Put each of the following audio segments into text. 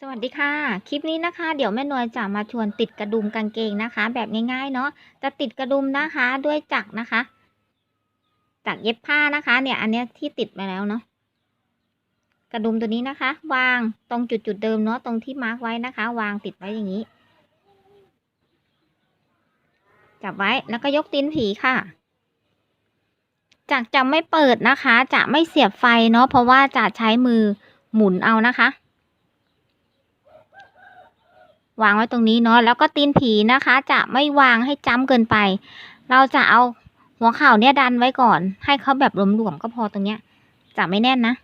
สวัสดีค่ะ คลิปนี้นะคะ เดี๋ยวแม่นวลจะมาชวนติดกระดุมกางเกงนะคะ แบบง่ายๆเนาะจะติดกระดุมนะคะด้วยจักรนะคะ จักรเย็บผ้านะคะ เนี่ยอันเนี้ยที่ติดไปแล้วเนาะกระดุมตัวนี้นะคะ วางตรงจุดๆเดิมเนาะตรงที่มาร์กไว้นะคะ วางติดไว้อย่างนี้ จับไว้แล้วก็ยกตีนผีค่ะจักรจะไม่เปิดนะคะ จะไม่เสียบไฟเนาะเพราะว่าจะใช้มือหมุนเอานะคะ วางไว้ตรงนี้เนาะแล้วก็ตีนผีนะคะ จะไม่วางให้จ้ำเกินไป เราจะเอาหัวเข่าเนี่ยดันไว้ก่อน ให้เขาแบบหลวมๆก็พอตรงเนี้ยจะไม่แน่นนะ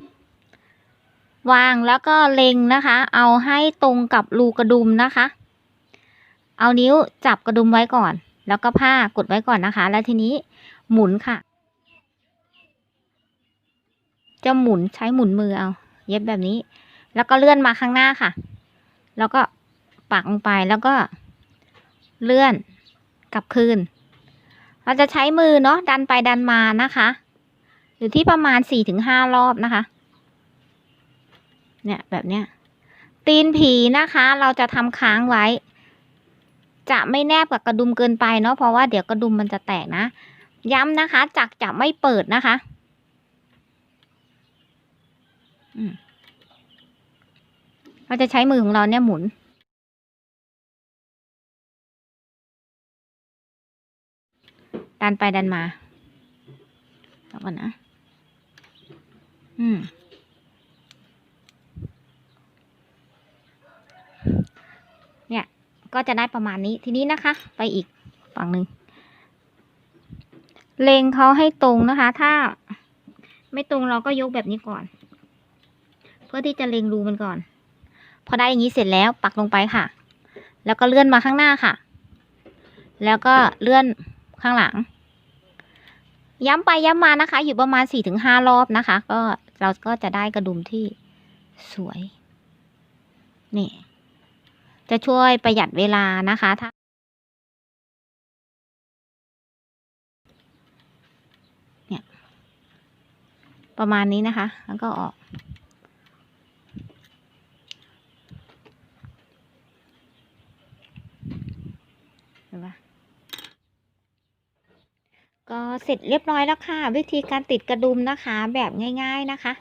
วางแล้วก็เล็งนะคะ เอาให้ตรงกับรูกระดุมนะคะ เอานิ้วจับกระดุมไว้ก่อน แล้วก็ผ้ากดไว้ก่อนนะคะ แล้วทีนี้หมุนค่ะ จะหมุนใช้หมุนมือเอา เย็บแบบนี้ แล้วก็เลื่อนมาข้างหน้าค่ะ แล้วก็ ปักลงไปแล้วก็เลื่อนกลับคืน เราจะใช้มือเนาะดันไปดันมานะคะ อยู่ที่ประมาณสี่ถึงห้ารอบนะคะ เนี่ยแบบเนี้ย ตีนผีนะคะ เราจะทำค้างไว้ จะไม่แนบกับกระดุมเกินไปเนาะเพราะว่าเดี๋ยวกระดุมมันจะแตกนะ ย้ำนะคะ จักรจะไม่เปิดนะคะเราจะใช้มือของเราเนี่ยหมุน ดันไปดันมาแล้วก่อนนะ อืม เนี่ย ก็จะได้ประมาณนี้ ทีนี้นะคะ ไปอีกฝั่งหนึ่ง เลงเขาให้ตรงนะคะ ถ้าไม่ตรงเราก็ยกแบบนี้ก่อน เพื่อที่จะเลงรูมันก่อน พอได้อย่างนี้เสร็จแล้วปักลงไปค่ะ แล้วก็เลื่อนมาข้างหน้าค่ะ แล้วก็เลื่อนข้างหลัง ย้ำไปย้ำมานะคะ อยู่ประมาณสี่ถึงห้ารอบนะคะ ก็เราก็จะได้กระดุมที่สวย นี่ จะช่วยประหยัดเวลานะคะถ้าเนี่ยประมาณนี้นะคะ แล้วก็ออกเห็นปะ ก็เสร็จเรียบร้อยแล้วค่ะ วิธีการติดกระดุมนะคะแบบง่าย ๆนะคะ